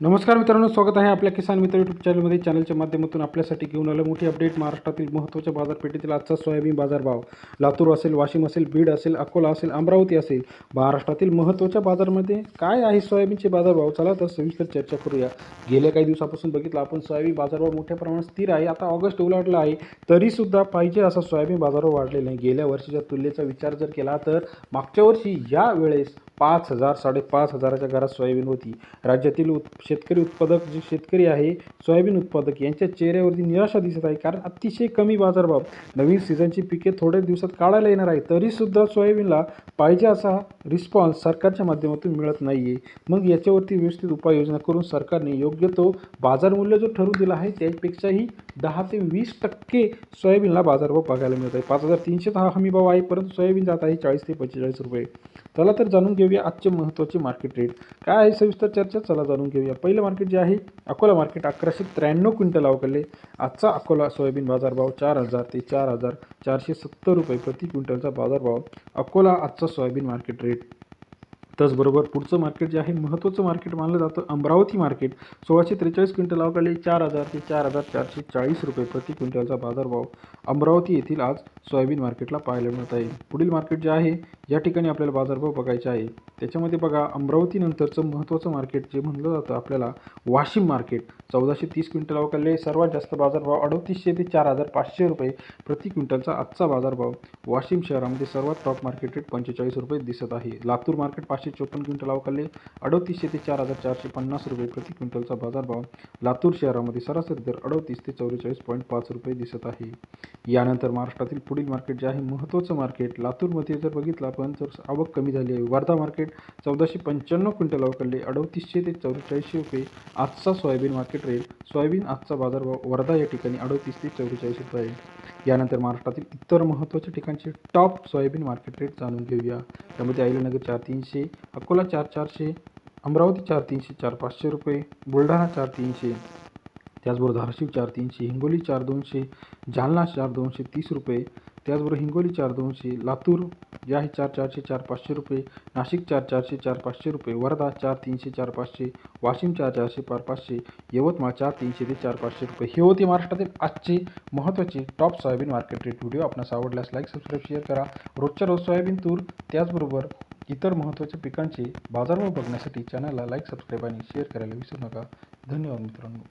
नमस्कार मित्रांनो स्वागत आहे आपल्या किसान मित्र यूट्यूब चॅनलमध्ये चॅनलच्या माध्यमातून आपल्यासाठी घेऊन आलं मोठी अपडेट महाराष्ट्रातील महत्त्वाच्या बाजारपेठेतील आजचा सोयाबीन बाजारभाव. लातूर असेल वाशिम असेल बीड असेल अकोला असेल अमरावती असेल महाराष्ट्रातील महत्त्वाच्या बाजारमध्ये काय आहे सोयाबीनचे बाजारभाव? चला तर सविस्तर चर्चा करूया. गेल्या काही दिवसापासून बघितलं आपण सोयाबीन बाजारभाव मोठ्या प्रमाणात स्थिर आहे. आता ऑगस्ट उलाटला आहे तरीसुद्धा पाहिजे असा सोयाबीन बाजारभाव वाढलेला नाही गेल्या वर्षीच्या तुलनेचा विचार जर केला तर मागच्या वर्षी या वेळेस पाच हजार साडेपाच हजाराच्या घरात सोयाबीन होती. राज्यातील उत् शेतकरी उत्पादक जे शेतकरी आहे सोयाबीन उत्पादक यांच्या चेहऱ्यावरती निराशा दिसत आहे. कारण अतिशय कमी बाजारभाव. नवीन सीझनची पिके थोड्या दिवसात काढायला येणार आहे. तरीसुद्धा सोयाबीनला पाहिजे असा रिस्पॉन्स सरकारच्या माध्यमातून मिळत नाही आहे मग याच्यावरती व्यवस्थित उपाययोजना करून सरकारने योग्य तो बाजारमूल्य जो ठरवून दिला आहे त्यापेक्षाही दहा ते वीस टक्के सोयाबीनला बाजारभाव बघायला मिळत आहे. पाच हजार तीनशे हा हमी भाव आहे परंतु सोयाबीन जात आहे चाळीस ते पंचेचाळीस रुपये. चला तर जाणून घेऊया आजचे महत्त्वाचे मार्केट रेट काय आहे सविस्तर चर्चा? चला जाणून घेऊया. पहिलं मार्केट जे आहे अकोला मार्केट अकराशे त्र्याण्णव क्विंटल अवकले आजचा अकोला सोयाबीन बाजारभाव चार हजार ते चार हजार चारशे सत्तर रुपये प्रति क्विंटलचा बाजारभाव अकोला आजचा सोयाबीन मार्केट रेट त्याचबरोबर पुढचं मार्केट जे आहे महत्त्वाचं मार्केट मानलं जातं अमरावती मार्केट सोळाशे त्रेचाळीस क्विंटल अवकाळी चार हजार ते चार हजार चारशे चाळीस रुपये प्रति क्विंटलचा बाजारभाव अमरावती येथील आज सोयाबीन मार्केटला पाहायला मिळत आहे. पुढील मार्केट जे आहे या ठिकाणी आपल्याला बाजारभाव बघायचा आहे. त्याच्यामध्ये बघा अमरावतीनंतरचं महत्त्वाचं मार्केट जे म्हणलं जातं आपल्याला वाशिम मार्केट चौदाशे तीस क्विंटल अवकाळले सर्वात जास्त बाजारभाव अडतीसशे ते चार हजार पाचशे रुपये प्रति क्विंटलचा आजचा बाजारभाव. वाशिम शहरामध्ये सर्वात टॉप मार्केट रेट पंचेचाळीस रुपये दिसत आहे. लातूर मार्केट पाचशे चोपन्न क्विंटल अवकाळले अडतीसशे ते चार हजार चारशे पन्नास रुपये प्रति क्विंटलचा बाजारभाव लातूर शहरामध्ये सरासरी दर अडतीस ते चौवेचाळीस पॉईंट पाच रुपये दिसत आहे. यानंतर महाराष्ट्रातील पुढील मार्केट जे आहे महत्त्वाचं मार्केट. लातूरमध्ये जर बघितलं आपण तर आवक कमी झाली आहे. वर्धा मार्केट चौदाशे पंच्याण्णव क्विंटल अवकाळले अडतीसशे ते चौवेचाळीसशे रुपये आजचा सोयाबीन मार्केट रेट सोयाबीन आजचा बाजारभाव वर्धा या ठिकाणी अडतीस ते चौवेचाळीस रुपये आहे. यानंतर महाराष्ट्रातील इतर महत्त्वाच्या ठिकाणचे टॉप सोयाबीन मार्केट रेट जाणून घेऊया. त्यामध्ये अहिल्यानगर चार तीनशे अकोला चार चारशे अमरावती चार तीनशे चार पाचशे रुपये बुलढाणा चार तीनशे. त्याचबरोबर धाराशिव चार तीनशे हिंगोली चार दोनशे जालना चार दोनशे तीस रुपये. त्याचबरोबर हिंगोली चार दोनशे लातूर जे आहे चार चारशे चार पाचशे रुपये. नाशिक चार चारशे चार पाचशे रुपये. वर्धा चार तीनशे चार पाचशे. वाशिम चार चारशे पाच पाचशे. यवतमाळ चार तीनशे ते चार पाचशे रुपये. हे होते महाराष्ट्रातील आजचे महत्त्वाचे top soybean market rate video आपणास आवडल्यास लाईक सबस्क्राईब शेअर करा. रोजच्या रोज सोयाबीन तूर त्याचबरोबर इतर महत्त्वाच्या पिकांचे बाजारभाव बघण्यासाठी चॅनलला लाईक सबस्क्राईब आणि शेअर करायला विसरू नका. धन्यवाद मित्रांनो.